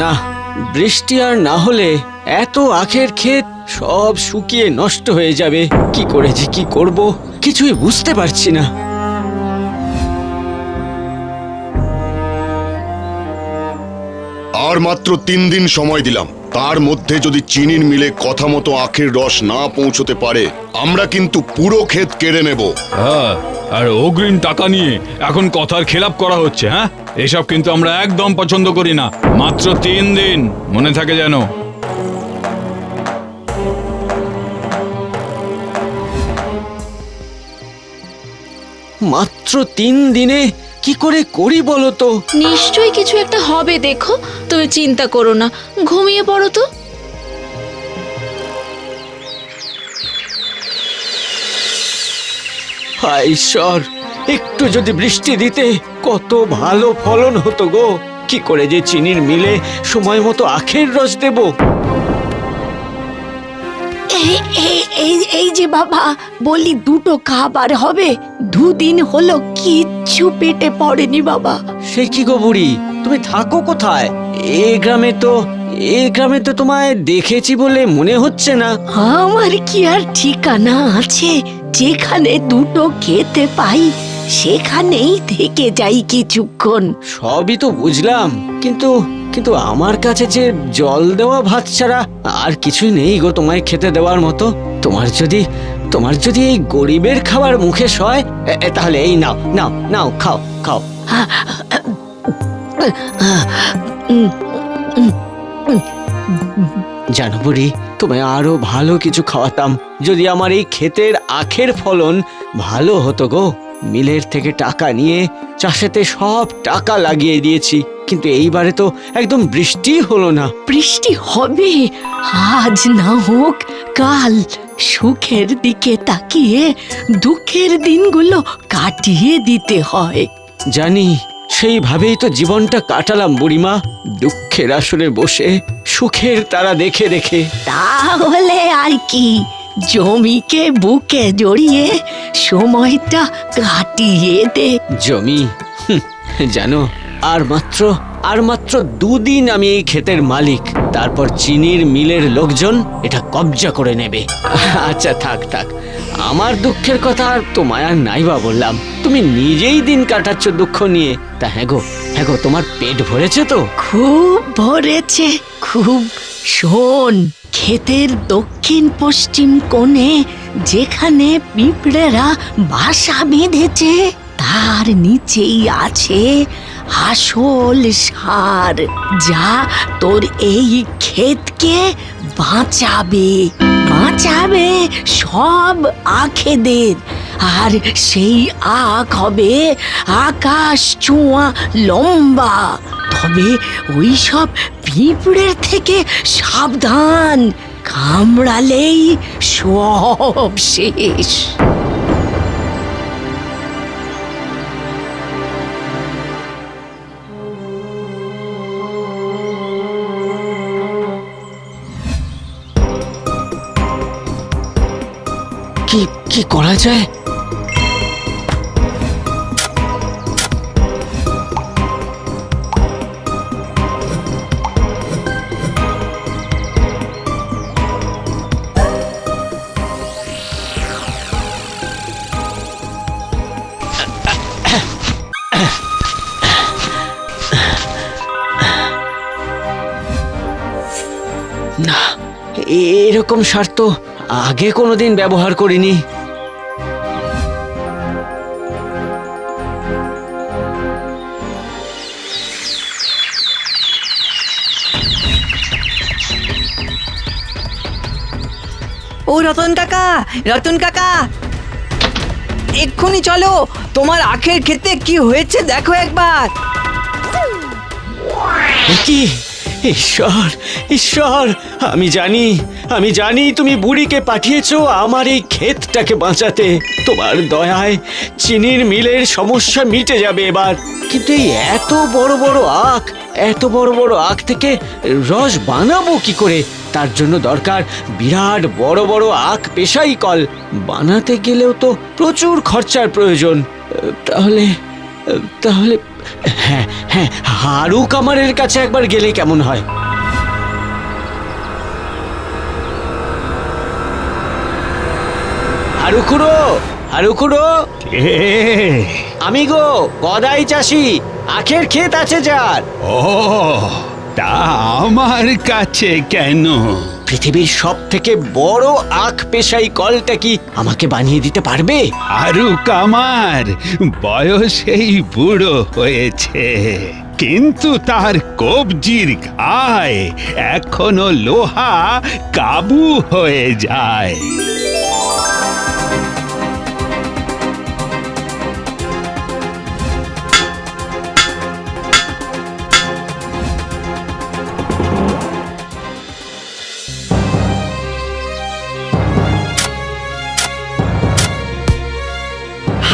না বৃষ্টি আর না হলে এত আখের ক্ষেত সব শুকিয়ে নষ্ট হয়ে যাবে। কি করে যে কি করব কিছুই বুঝতে পারছি না। আর মাত্র তিন দিন সময় দিলাম। তার মধ্যে যদি চিনির মিলে কথা মতো আখের রস না পৌঁছতে পারে আমরা কিন্তু পুরো ক্ষেত কেড়ে নেব। হ্যাঁ আর অগ্রিম টাকা নিয়ে এখন কথার খেলাপ করা হচ্ছে হ্যাঁ? এসব কিন্তু আমরা একদম পছন্দ করি না। মাত্র তিন দিন মনে থাকে যেন। মাত্র তিন দিনে কি করে করি বলো তো? নিশ্চয়ই কিছু একটা হবে দেখো। তুমি চিন্তা করো না। ঘুমিয়ে পড়ো তো। হায় ঈশ্বর! একটু যদি বৃষ্টি দিতে কত ভালো ফলন হতো গো। কি করে যে চিনির মিলে সময় মতো আখের রস দেব? এই এই এই এই যে বাবা বলি দুটো খাবার হবে দুদিন হলো কিচ্ছু পেটে পড়েনি বাবা। সে কি গো বুড়ি তুমি থাকো কোথায়? এ গ্রামে তো এ গ্রামে তো তোমায় দেখেছি বলে মনে হচ্ছে না। আমার কি আর ঠিকানা আছে? যেখানে দুটো খেতে পাই সেখানেই থেকে যাই কিছুক্ষণ। সবই তো বুঝলাম, কিন্তু কিন্তু আমার কাছে যে জল দেওয়া ভাত ছাড়া আর কিছুই নেই গো তোমায় খেতে দেওয়ার মতো। তোমার যদি তোমার যদি এই গরিবের খাবার মুখে সয় তাহলে এই নাও নাও নাও, খাও খাও। জানো বুড়ি, তোমায় আরও ভালো কিছু খাওয়াতাম। যদি আমার এই ক্ষেতের আখের ফলন ভালো হতো গো। মিলের থেকে টাকা নিয়ে চাষেতে সব টাকা লাগিয়ে দিয়েছি। কিন্তু এইবারে তো একদম বৃষ্টি হলো না। বৃষ্টি হবে? আজ না হোক কাল। সুখের দিকে তাকিয়ে দুঃখের দিনগুলো কাটিয়ে দিতে হয়। জানি সেইভাবেই তো জীবনটা কাটালাম বুড়িমা। দুঃখের আসরে বসে সুখের তারা দেখে দেখে। তাহলে আর কি? জমিকে বুকে জড়িয়ে সময়টা কাটিয়ে দে। জমি? জানো আর মাত্র আর মাত্র দুদিন আমি এই ক্ষেতের মালিক। তারপর চিনির মিলের লোকজন এটা কবজা করে নেবে। আচ্ছা থাক থাক। আমার দুঃখের কথা আর তোমায় আর নাইবা বললাম। তুমি নিজেই দিন কাটাচ্ছ দুঃখ নিয়ে। তা হ্যাঁ গো হ্যাঁ গো তোমার পেট ভরেছে তো? খুব ভরেছে খুব শোন। ক্ষেতের দক্ষিণ পশ্চিম কোণে যেখানে পিঁপড়েরা বাসা বেঁধেছে, তার নিচেই আছে আসল সার, যা তোর এই ক্ষেতকে বাঁচাবে। বাঁচাবে সব আখেদের। আর সেই আখ হবে আকাশ ছোঁয়া লম্বা। তবে ওই সব পিঁপড়ের থেকে সাবধান। কামড়ালেই সব শেষ। কি কি করা যায়? এরকম সার তো আগে কোনোদিন ব্যবহার করিনি। ও রতন কাকা রতন কাকা। এক্ষুনি চলো তোমার আখের ক্ষেতে কি হয়েছে দেখো একবার। কি? ঈশ্বর ঈশ্বর, আমি জানি আমি জানি তুমি বুড়িকে পাঠিয়েছ আমার এই ক্ষেতটাকে বাঁচাতে। তোমার দয়ায় চিনির মিলের সমস্যা মিটে যাবে এবার। কিন্তু এই এত বড় বড় আখ, এত বড় বড় আখ থেকে রস বানাবো কি করে? তার জন্য দরকার বিরাট বড় বড় আখ পেশাই কল। বানাতে গেলেও তো প্রচুর খরচার প্রয়োজন। তাহলে তাহলে হ্যাঁ হ্যাঁ হারু কামারের কাছে একবার গেলে কেমন হয়? হারুকুড়ো হারুকুড়ো আমি গো, গদাই চাষি, আখের ক্ষেত আছে যার। ও, তা আমার কাছে কেন? পৃথিবীর সব থেকে বড় আখ পেশাই কলটা কি আমাকে বানিয়ে দিতে পারবে? আরু কামার, বয়সেই বুড়ো হয়েছে। কিন্তু তার কবজির ঘায় এখনও লোহা কাবু হয়ে যায়।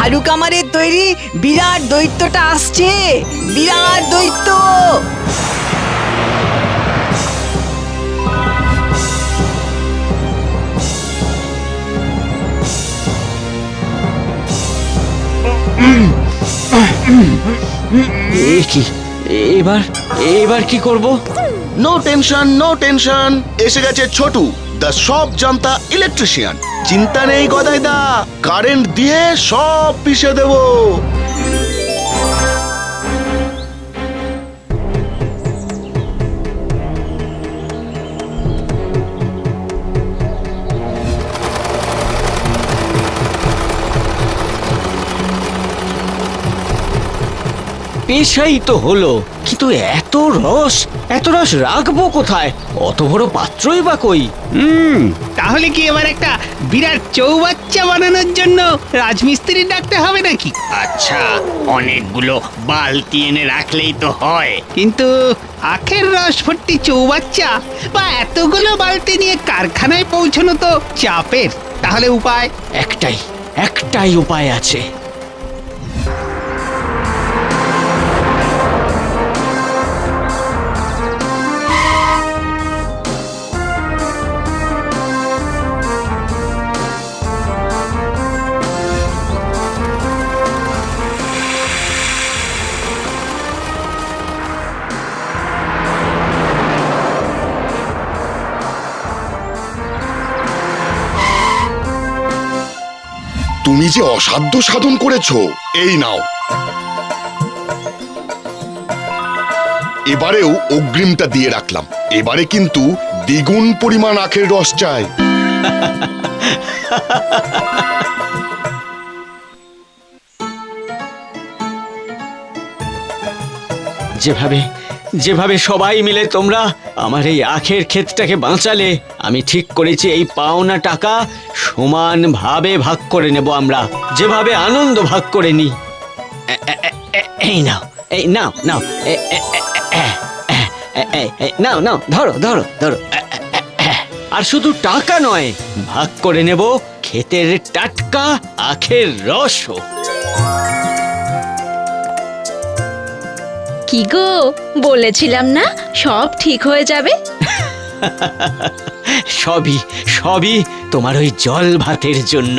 হারু কামারের তৈরি বিরাট দৈত্যটা আসছে। বিরাট দৈত্য! এ কি? এবার এবার কি করব? নো টেনশন নো টেনশন এসে গেছে ছোটু দ্য সব জানতা ইলেকট্রিশিয়ান চিন্তা নেই গদাইদা। কারেন্ট দিয়ে সব পিষে দেবো। পেশাই তো হলো কিন্তু এত রস এত রস রাখব কোথায়? অত বড় পাত্রই বা কই? হুম তাহলে কি এবার একটা বিরাট চৌবাচ্চা বানানোর জন্য রাজমিস্ত্রি ডাকতে হবে নাকি? আচ্ছা অনেকগুলো বালতি এনে রাখলেই তো হয়। কিন্তু আখের রস ভর্তি চৌবাচ্চা বা এতগুলো বালতি নিয়ে কারখানায় পৌঁছানো তো চাপের। তাহলে উপায়? একটাই একটাই উপায় আছে। তুমি যে অসাধ্য সাধন করেছ, এই নাও। এবারেও অগ্রিমটা দিয়ে রাখলাম। এবারে কিন্তু দ্বিগুণ পরিমাণ আখের রস চাই। যেভাবে যেভাবে সবাই মিলে তোমরা আমার এই আখের ক্ষেতটাকে বাঁচালে, আমি ঠিক করেছি এই পাওনা টাকা সমান ভাবে ভাগ করে নেব আমরা যেভাবে আনন্দ ভাগ করে নিই এই নাও এই নাও নাও নাও নাও ধরো ধরো ধরো আর শুধু টাকা নয় ভাগ করে নেব ক্ষেতের টাটকা আখের রস কি গো বলেছিলাম না সব ঠিক হয়ে যাবে সবই সবই তোমার ওই জল ভাতের জন্য।